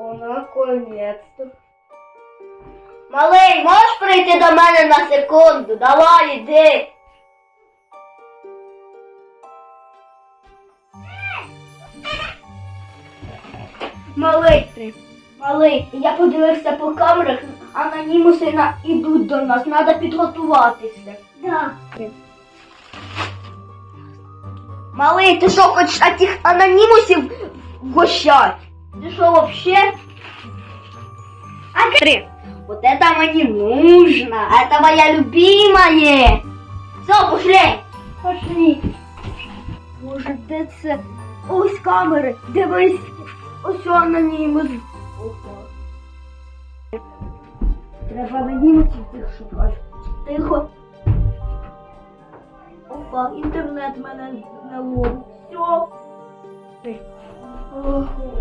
О, наконец-то. Малий, можеш прийти до мене на секунду? Давай, іди. Малий, ти. малий, я подивився по камерах, анонімуси на... ідуть до нас, треба підготуватися. Да. Малий, ти що, хочеш таких анонімусів вгощать? Ты что вообще? А три. Вот это мне нужно. Это моя любимая. Все, пошли. Пошли. Боже, де це? Ось камери. Дивись. Ось анонімус. Опа. Треба анонімусів цих шукати. Тихо. Опа, інтернет мене не ловить. Все. Ого.